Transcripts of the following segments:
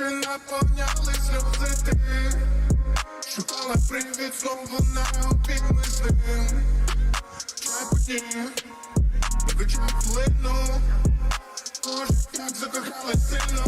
Наче наповнялись сльози ти Шукала привід, знов лунає обійми з ним. Чапотні, на вечір хлину Боже, сильно.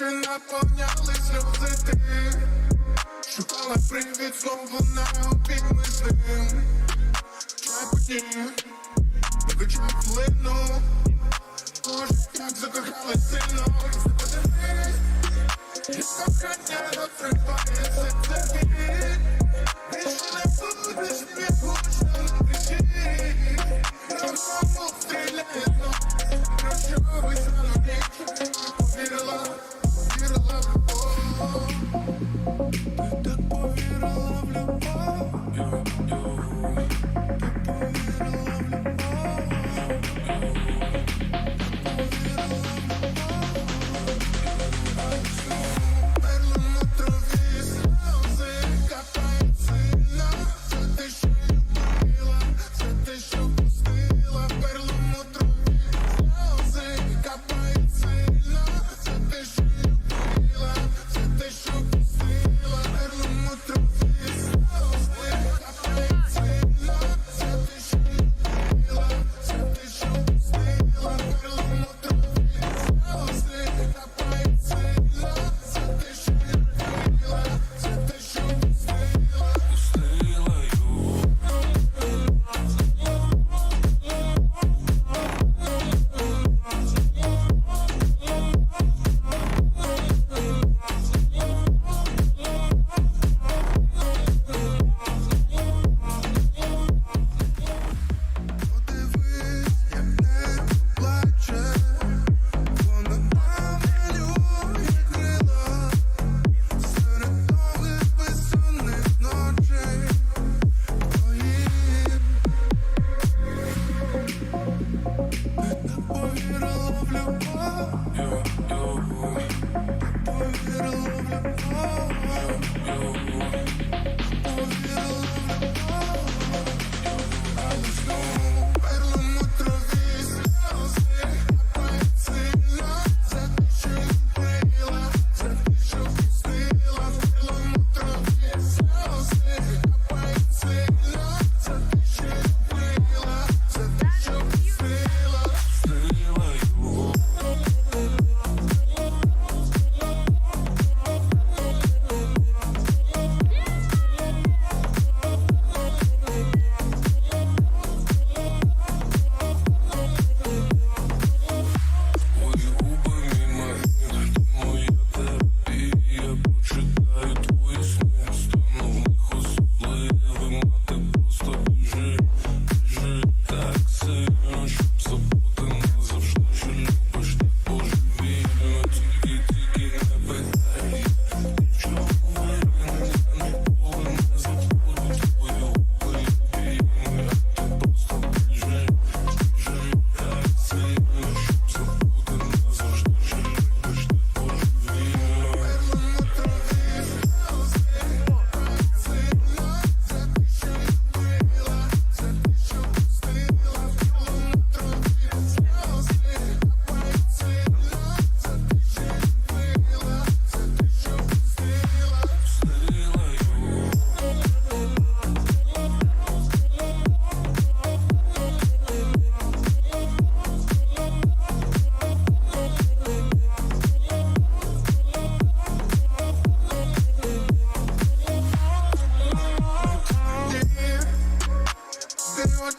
Очі наповнялись сльози ти Шукала привід знову на обійми з ним. Чапні плину Боже, як закохали сильно. Западали Як кохання розривається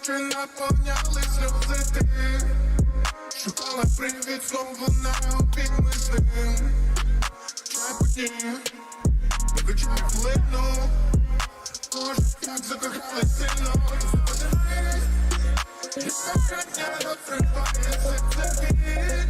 очі наповняли сльози ти Шукала привід знову на обійми з ним Шепоті, поки чай хлину Може, так закохалась сильно Западає, і кохання розривається це біль